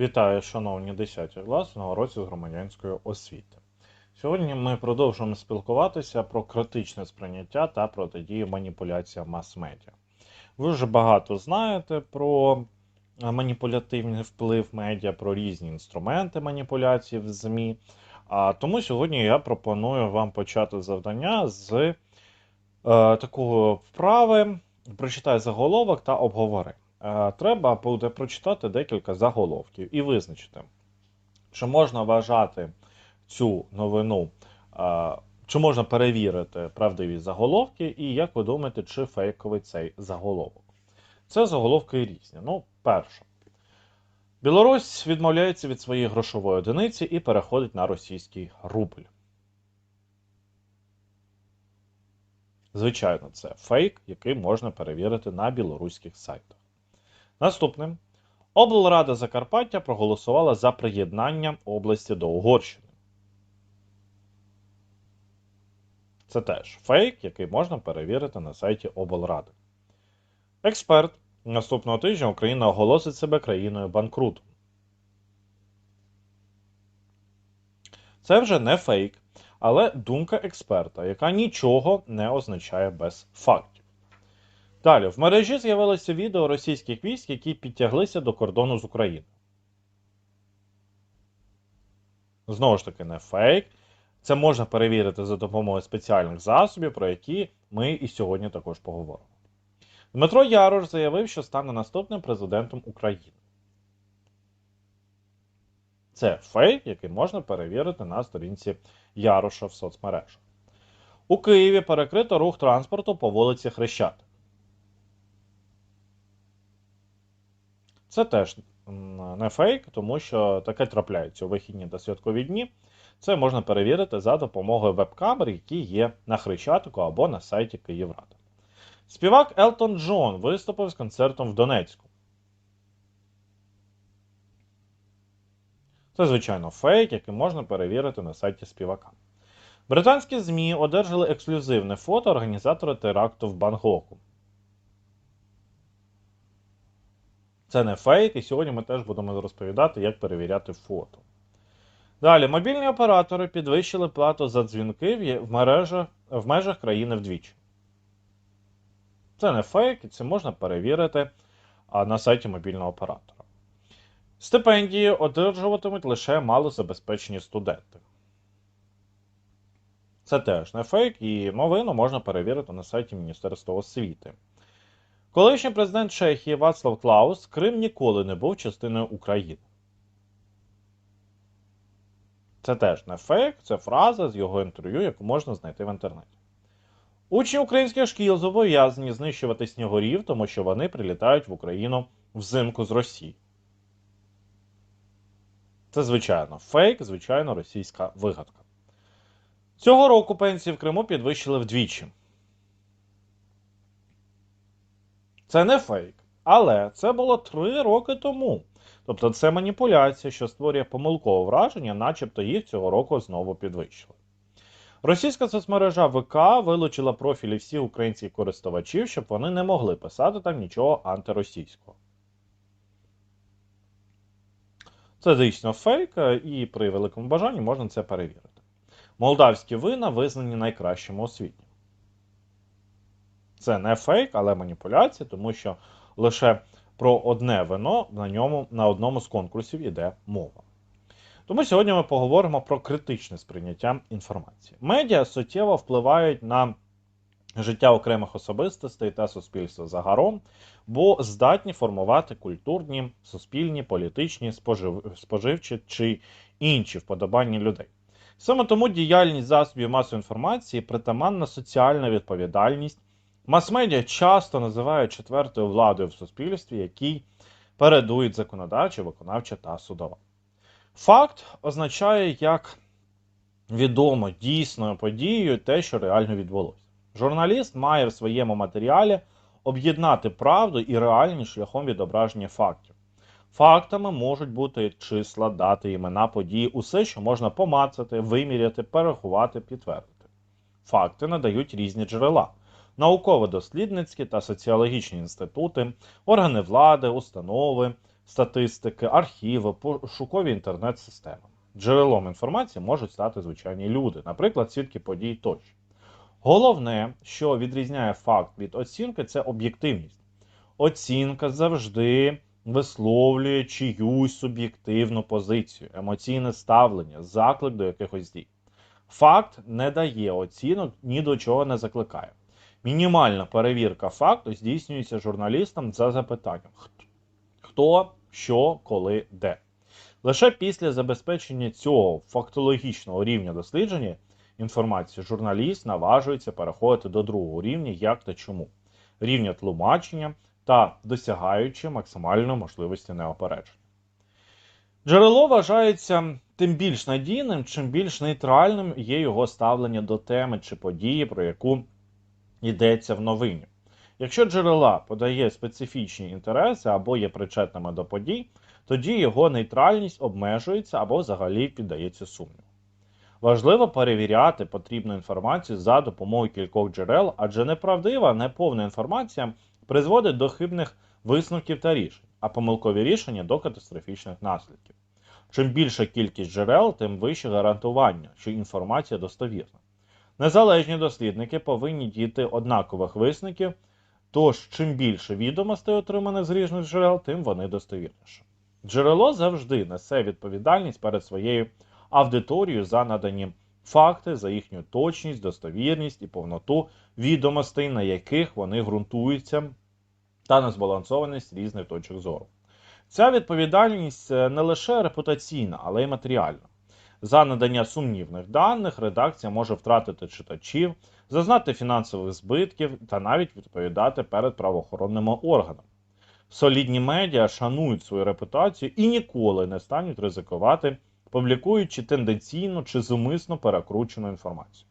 Вітаю, шановні 10 клас на уроці з громадянської освіти. Сьогодні ми продовжуємо спілкуватися про критичне сприйняття та протидію маніпуляціям мас-медіа. Ви вже багато знаєте про е, маніпулятивний вплив медіа, про різні інструменти маніпуляції в ЗМІ. А тому сьогодні я пропоную вам почати завдання з е, такого вправи. Прочитай заголовок та обговори. Е, Треба буде прочитати декілька заголовків і визначити, чи можна вважати цю новину, е, чи можна перевірити правдивість заголовки, і як ви думаєте, чи фейковий цей заголовок. Це заголовки різні. Ну, перше. Білорусь відмовляється від своєї грошової одиниці і переходить на російський рубль. Звичайно, це фейк, який можна перевірити на білоруських сайтах. Наступним. Облрада Закарпаття проголосувала за приєднання області до Угорщини. Це теж фейк, який можна перевірити на сайті облради. Експерт. Наступного тижня Україна оголосить себе країною банкрутом. Це вже не фейк, але думка експерта, яка нічого не означає без фактів. Далі, в мережі з'явилося відео російських військ, які підтяглися до кордону з Україною. Знову ж таки, не фейк. Це можна перевірити за допомогою спеціальних засобів, про які ми і сьогодні також поговоримо. Дмитро Ярош заявив, що стане наступним президентом України. Це фейк, який можна перевірити на сторінці Яроша в соцмережах. У Києві перекрито рух транспорту по вулиці Хрещатик. Це теж не фейк, тому що таке трапляється у вихідні та святкові дні. Це можна перевірити за допомогою веб-камер, які є на Хрещатику або на сайті Київради. Співак Елтон Джон виступив з концертом в Донецьку. Це, звичайно, фейк, який можна перевірити на сайті співака. Британські ЗМІ одержали ексклюзивне фото організатора теракту в Бангкоку. Це не фейк, і сьогодні ми теж будемо розповідати, як перевіряти фото. Далі, мобільні оператори підвищили плату за дзвінки в мережах, в межах країни вдвічі. Це не фейк, і це можна перевірити на сайті мобільного оператора. Стипендії одержуватимуть лише малозабезпечені студенти. Це теж не фейк, і новину можна перевірити на сайті Міністерства освіти. Колишній президент Чехії Вацлав Клаус Крим ніколи не був частиною України. Це теж не фейк, це фраза з його інтерв'ю, яку можна знайти в інтернеті. Учні українських шкіл зобов'язані знищувати снігурів, тому що вони прилітають в Україну взимку з Росії. Це, звичайно, фейк, звичайно, російська вигадка. Цього року пенсії в Криму підвищили вдвічі. Це не фейк, але це було три роки тому. Тобто це маніпуляція, що створює помилкове враження, начебто їх цього року знову підвищили. Російська соцмережа ВК вилучила профілі всіх українських користувачів, щоб вони не могли писати там нічого антиросійського. Це дійсно фейк, і при великому бажанні можна це перевірити. Молдавські вина визнані найкращими у світі. Це не фейк, але маніпуляція, тому що лише про одне вино на ньому на одному з конкурсів іде мова. Тому сьогодні ми поговоримо про критичне сприйняття інформації. Медіа суттєво впливають на життя окремих особистостей та суспільства загалом, бо здатні формувати культурні, суспільні, політичні, спожив... споживчі чи інші вподобання людей. Саме тому діяльність засобів масової інформації притаманна соціальна відповідальність. Мас-медіа часто називають четвертою владою в суспільстві, якій передують законодавча, виконавча та судова. Факт означає як відомо дійсною подією те, що реально відбулося. Журналіст має в своєму матеріалі об'єднати правду і реальність шляхом відображення фактів. Фактами можуть бути числа, дати, імена, події, усе, що можна помацати, виміряти, перерахувати, підтвердити. Факти надають різні джерела науково-дослідницькі та соціологічні інститути, органи влади, установи, статистики, архіви, пошукові інтернет-системи. Джерелом інформації можуть стати звичайні люди, наприклад, свідки подій тощо. Головне, що відрізняє факт від оцінки, це об'єктивність. Оцінка завжди висловлює чиюсь суб'єктивну позицію, емоційне ставлення, заклик до якихось дій. Факт не дає оцінок, ні до чого не закликає. Мінімальна перевірка факту здійснюється журналістом за запитанням: хто, що, коли, де. Лише після забезпечення цього фактологічного рівня дослідження інформації журналіст наважується переходити до другого рівня, як та чому, рівня тлумачення та досягаючи максимальної можливості неопередження. Джерело вважається тим більш надійним, чим більш нейтральним є його ставлення до теми чи події, про яку йдеться в новині. Якщо джерела подає специфічні інтереси або є причетними до подій, тоді його нейтральність обмежується або взагалі піддається сумніву. Важливо перевіряти потрібну інформацію за допомогою кількох джерел, адже неправдива, неповна інформація призводить до хибних висновків та рішень, а помилкові рішення до катастрофічних наслідків. Чим більша кількість джерел, тим вище гарантування, що інформація достовірна. Незалежні дослідники повинні дійти однакових висновків, тож чим більше відомостей отриманих з різних джерел, тим вони достовірніші. Джерело завжди несе відповідальність перед своєю аудиторією за надані факти, за їхню точність, достовірність і повноту відомостей, на яких вони ґрунтуються, та незбалансованість різних точок зору. Ця відповідальність е, не лише репутаційна, але й матеріальна. За надання сумнівних даних редакція може втратити читачів, зазнати фінансових збитків та навіть відповідати перед правоохоронними органами. Солідні медіа шанують свою репутацію і ніколи не стануть ризикувати, публікуючи тенденційну чи зумисно перекручену інформацію.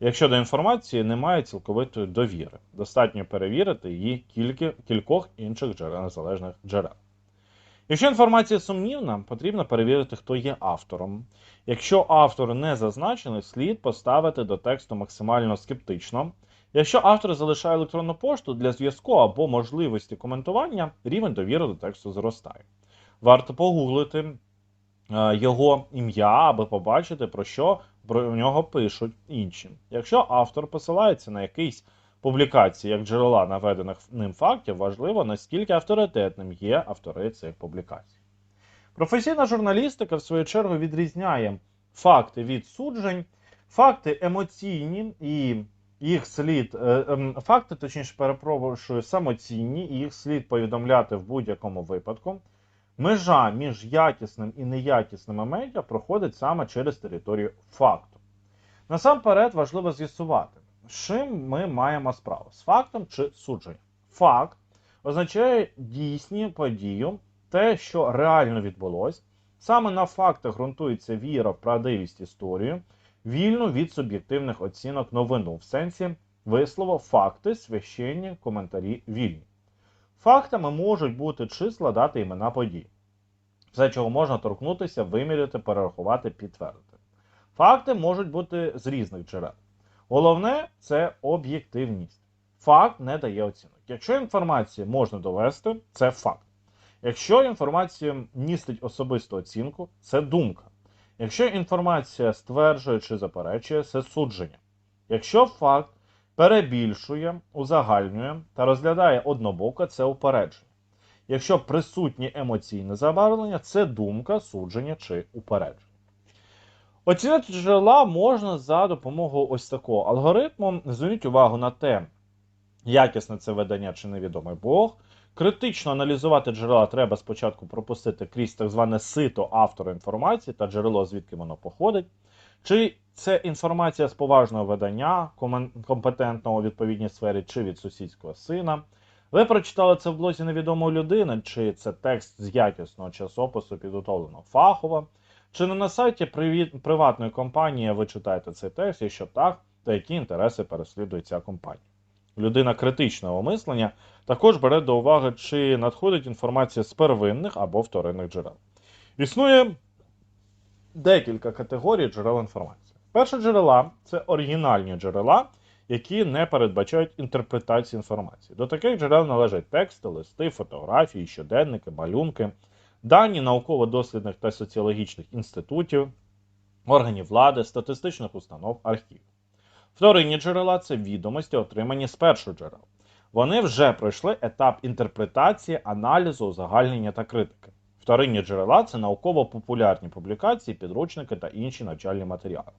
Якщо до інформації немає цілковитої довіри, достатньо перевірити її кільки, кількох інших джерел, незалежних джерел. Якщо інформація сумнівна, потрібно перевірити, хто є автором. Якщо автор не зазначений, слід поставити до тексту максимально скептично. Якщо автор залишає електронну пошту для зв'язку або можливості коментування, рівень довіри до тексту зростає. Варто погуглити е, його ім'я, аби побачити, про що про нього пишуть інші. Якщо автор посилається на якийсь публікації як джерела наведених ним фактів, важливо, наскільки авторитетним є автори цих публікацій. Професійна журналістика, в свою чергу, відрізняє факти від суджень, факти емоційні і їх слід, е, ем, факти, точніше, перепрошую, самоцінні, і їх слід повідомляти в будь-якому випадку. Межа між якісним і неякісними медіа проходить саме через територію факту. Насамперед важливо з'ясувати, з чим ми маємо справу з фактом чи судженням. Факт означає дійсні подію, те, що реально відбулось. Саме на фактах ґрунтується віра в правдивість історії, вільну від суб'єктивних оцінок новину, в сенсі вислову факти, священні, коментарі вільні. Фактами можуть бути числа, дати імена подій. Все, чого можна торкнутися, виміряти, перерахувати, підтвердити. Факти можуть бути з різних джерел. Головне це об'єктивність. Факт не дає оцінок. Якщо інформацію можна довести, це факт. Якщо інформація містить особисту оцінку, це думка. Якщо інформація стверджує чи заперечує, це судження. Якщо факт перебільшує, узагальнює та розглядає однобоко, це упередження. Якщо присутнє емоційне забарвлення, це думка, судження чи упередження. Оцінити джерела можна за допомогою ось такого алгоритму. Зверніть увагу на те, якісне це видання чи невідомий Бог. Критично аналізувати джерела треба спочатку пропустити крізь так зване сито автора інформації та джерело, звідки воно походить. Чи це інформація з поважного видання, компетентного у відповідній сфері, чи від сусідського сина. Ви прочитали це в блозі невідомої людини, чи це текст з якісного часопису, підготовленого фахово, чи не на сайті приватної компанії ви читаєте цей текст, якщо так, то які інтереси переслідує ця компанія. Людина критичного мислення також бере до уваги, чи надходить інформація з первинних або вторинних джерел. Існує декілька категорій джерел інформації. Перші джерела це оригінальні джерела, які не передбачають інтерпретації інформації. До таких джерел належать тексти, листи, фотографії, щоденники, малюнки, дані науково-дослідних та соціологічних інститутів, органів влади, статистичних установ, архівів. Вторинні джерела це відомості, отримані з перших джерел. Вони вже пройшли етап інтерпретації, аналізу, узагальнення та критики. Вторинні джерела це науково-популярні публікації, підручники та інші навчальні матеріали.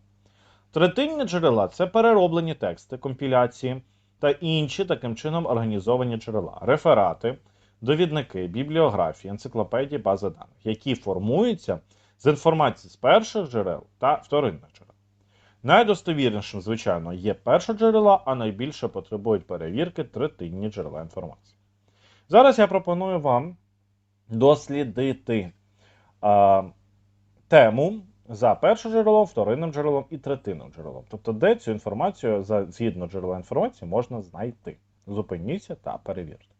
Третинні джерела це перероблені тексти, компіляції та інші таким чином організовані джерела, реферати, довідники, бібліографії, енциклопедії, бази даних, які формуються з інформації з перших джерел та вторинних. Найдостовірнішим, звичайно, є перші джерела, а найбільше потребують перевірки третинні джерела інформації. Зараз я пропоную вам дослідити а, тему за першим джерелом, вторинним джерелом і третинним джерелом. Тобто, де цю інформацію за згідно джерела інформації можна знайти. Зупиніться та перевірте.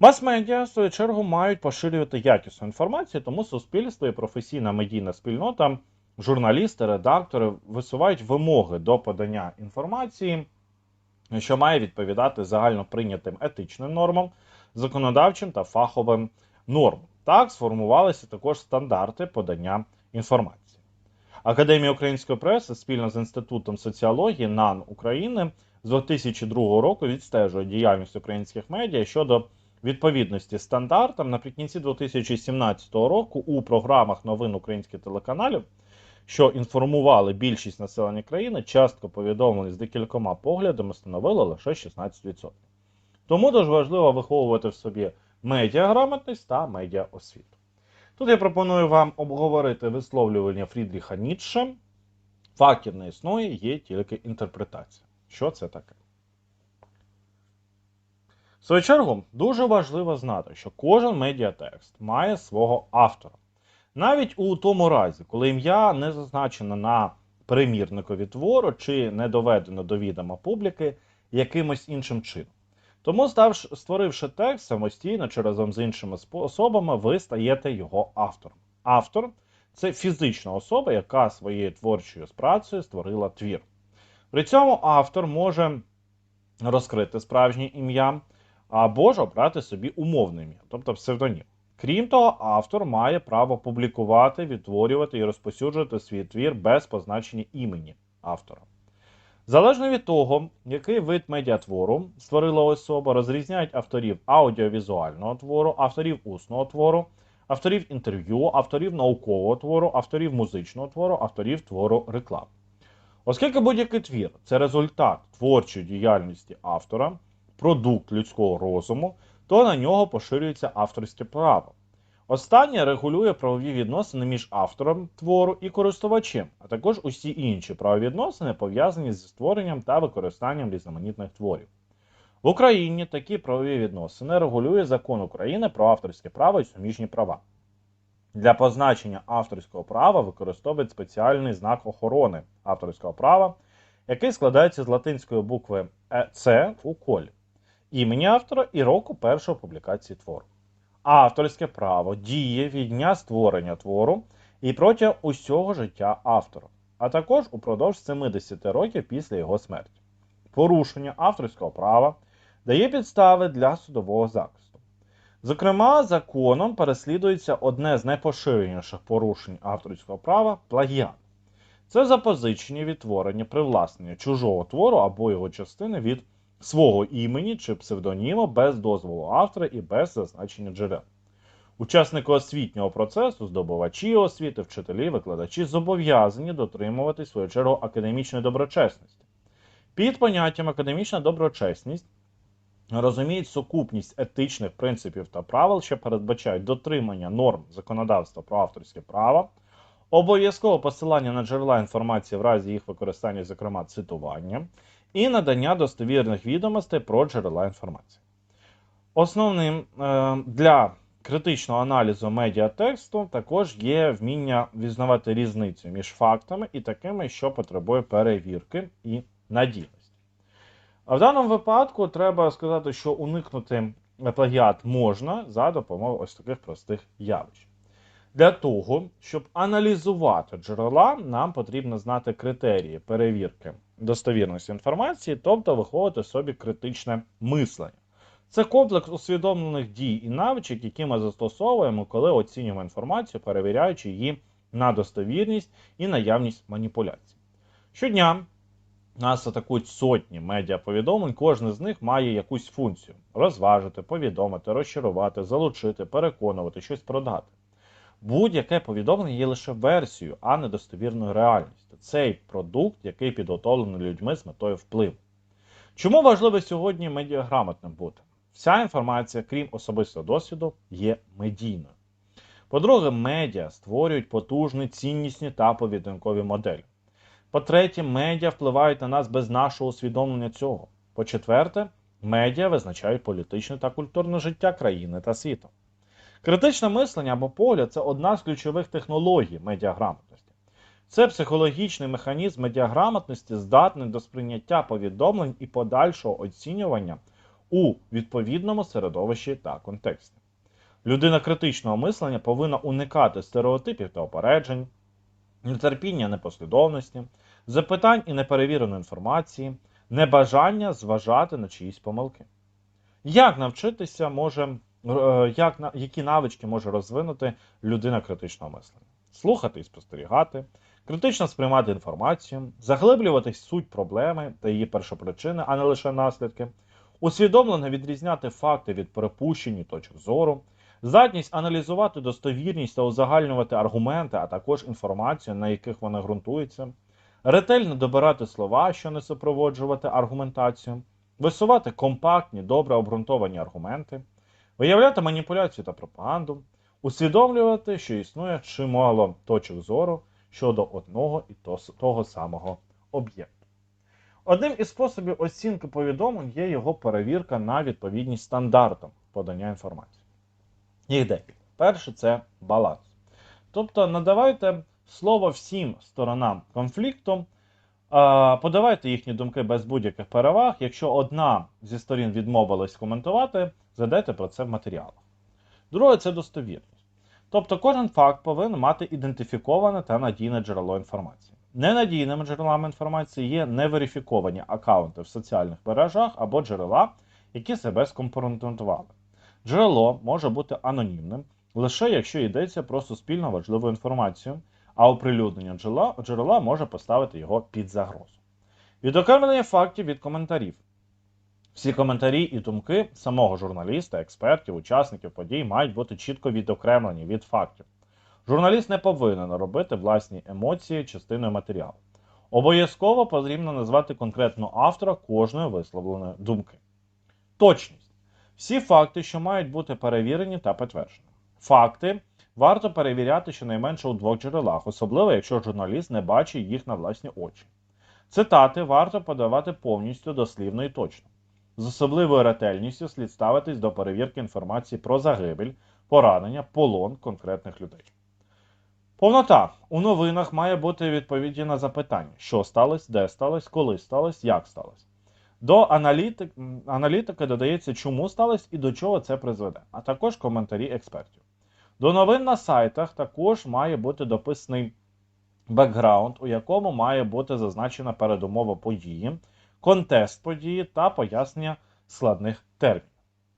Мас-медіа, в свою чергу, мають поширювати якісну інформацію, тому суспільство і професійна медійна спільнота, журналісти, редактори висувають вимоги до подання інформації, що має відповідати загально прийнятим етичним нормам, законодавчим та фаховим нормам. Так сформувалися також стандарти подання інформації. Академія української преси спільно з Інститутом соціології НАН України з 2002 року відстежує діяльність українських медіа щодо відповідності стандартам наприкінці 2017 року у програмах новин українських телеканалів, що інформували більшість населення країни, частка повідомлень з декількома поглядами становила лише 16%. Тому дуже важливо виховувати в собі медіаграмотність та медіаосвіту. Тут я пропоную вам обговорити висловлювання Фрідріха Ніцше. Фактів не існує, є тільки інтерпретація. Що це таке? В свою чергу, дуже важливо знати, що кожен медіатекст має свого автора. Навіть у тому разі, коли ім'я не зазначено на примірникові твору чи не доведено до відома публіки якимось іншим чином. Тому, створивши текст самостійно чи разом з іншими особами, ви стаєте його автором. Автор це фізична особа, яка своєю творчою працею створила твір. При цьому автор може розкрити справжнє ім'я або ж обрати собі умовне ім'я, тобто псевдонім. Крім того, автор має право публікувати, відтворювати і розпосюджувати свій твір без позначення імені автора. Залежно від того, який вид медіатвору створила особа, розрізняють авторів аудіовізуального твору, авторів усного твору, авторів інтерв'ю, авторів наукового твору, авторів музичного твору, авторів твору реклам. Оскільки будь-який твір це результат творчої діяльності автора, продукт людського розуму, то на нього поширюється авторське право. Останнє регулює правові відносини між автором твору і користувачем, а також усі інші правовідносини пов'язані зі створенням та використанням різноманітних творів. В Україні такі правові відносини регулює закон України про авторське право і суміжні права. Для позначення авторського права використовують спеціальний знак охорони авторського права, який складається з латинської букви С у колі, імені автора і року першої публікації твору. Авторське право діє від дня створення твору і протягом усього життя автора, а також упродовж 70 років після його смерті. Порушення авторського права дає підстави для судового захисту. Зокрема, законом переслідується одне з найпоширеніших порушень авторського права плагіат. Це запозичення відтворення привласнення чужого твору або його частини від свого імені чи псевдоніма без дозволу автора і без зазначення джерел. Учасники освітнього процесу, здобувачі освіти, вчителі, викладачі зобов'язані дотримувати свою чергу академічної доброчесності. Під поняттям академічна доброчесність розуміють сукупність етичних принципів та правил, що передбачають дотримання норм законодавства про авторське право, обов'язкове посилання на джерела інформації в разі їх використання, зокрема цитування, і надання достовірних відомостей про джерела інформації. Основним е, для критичного аналізу медіатексту також є вміння візнавати різницю між фактами і такими, що потребує перевірки і надійності. А в даному випадку треба сказати, що уникнути плагіат можна за допомогою ось таких простих явищ. Для того, щоб аналізувати джерела, нам потрібно знати критерії перевірки достовірності інформації, тобто виховувати собі критичне мислення. Це комплекс усвідомлених дій і навичок, які ми застосовуємо, коли оцінюємо інформацію, перевіряючи її на достовірність і наявність маніпуляцій. Щодня нас атакують сотні медіаповідомлень, кожен з них має якусь функцію: розважити, повідомити, розчарувати, залучити, переконувати, щось продати. Будь-яке повідомлення є лише версією, а не достовірною реальністю. Цей продукт, який підготовлений людьми з метою впливу. Чому важливо сьогодні медіаграмотним бути? Вся інформація, крім особистого досвіду, є медійною. По-друге, медіа створюють потужні ціннісні та поведінкові моделі. По-третє, медіа впливають на нас без нашого усвідомлення цього. По-четверте, медіа визначають політичне та культурне життя країни та світу. Критичне мислення або погляд це одна з ключових технологій медіаграмотності. Це психологічний механізм медіаграмотності, здатний до сприйняття повідомлень і подальшого оцінювання у відповідному середовищі та контексті. Людина критичного мислення повинна уникати стереотипів та опереджень, нетерпіння непослідовності, запитань і неперевіреної інформації, небажання зважати на чиїсь помилки. Як навчитися може, як, на- які навички може розвинути людина критичного мислення? Слухати і спостерігати, критично сприймати інформацію, заглиблюватись суть проблеми та її першопричини, а не лише наслідки, усвідомлено відрізняти факти від припущень точок зору, здатність аналізувати достовірність та узагальнювати аргументи, а також інформацію, на яких вони ґрунтуються, ретельно добирати слова, що не супроводжувати аргументацію, висувати компактні, добре обґрунтовані аргументи, виявляти маніпуляцію та пропаганду, усвідомлювати, що існує чимало точок зору щодо одного і того самого об'єкту. Одним із способів оцінки повідомлень є його перевірка на відповідність стандартам подання інформації. Їх декілька. Перше це баланс. Тобто надавайте слово всім сторонам конфлікту, подавайте їхні думки без будь-яких переваг. Якщо одна зі сторін відмовилась коментувати, задайте про це в матеріалах. Друге це достовірність. Тобто кожен факт повинен мати ідентифіковане та надійне джерело інформації. Ненадійними джерелами інформації є неверифіковані аккаунти в соціальних мережах або джерела, які себе скомпрометували. Джерело може бути анонімним лише якщо йдеться про суспільно важливу інформацію, а оприлюднення джерела, джерела може поставити його під загрозу. Відокремлення фактів від коментарів. Всі коментарі і думки самого журналіста, експертів, учасників подій мають бути чітко відокремлені від фактів. Журналіст не повинен робити власні емоції частиною матеріалу. Обов'язково потрібно назвати конкретно автора кожної висловленої думки. Точність. Всі факти, що мають бути перевірені та підтверджені. Факти варто перевіряти щонайменше у двох джерелах, особливо якщо журналіст не бачить їх на власні очі. Цитати варто подавати повністю дослівно і точно. З особливою ретельністю слід ставитись до перевірки інформації про загибель, поранення, полон конкретних людей. Повнота. У новинах має бути відповіді на запитання, що сталося, де сталося, коли сталося, як сталося. До аналітик, аналітики додається, чому сталося і до чого це призведе, а також коментарі експертів. До новин на сайтах також має бути дописаний бекграунд, у якому має бути зазначена передумова події, контекст події та пояснення складних термінів.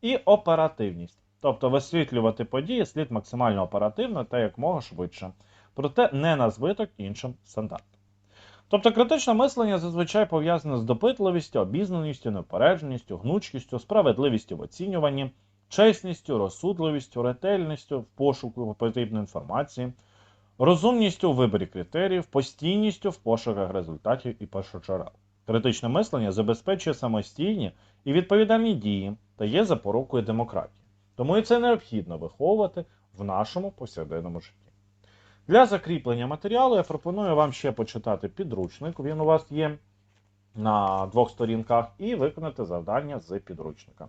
І оперативність. Тобто висвітлювати події слід максимально оперативно та якмога швидше, проте не на збиток іншим стандартам. Тобто критичне мислення зазвичай пов'язане з допитливістю, обізнаністю, неупередженістю, гнучкістю, справедливістю в оцінюванні, чесністю, розсудливістю, ретельністю в пошуку потрібної інформації, розумністю у виборі критеріїв, постійністю в пошуках результатів і першоджерел. Критичне мислення забезпечує самостійні і відповідальні дії та є запорукою демократії. Тому і це необхідно виховувати в нашому повсякденному житті. Для закріплення матеріалу я пропоную вам ще почитати підручник. Він у вас є на двох сторінках, і виконати завдання з підручника.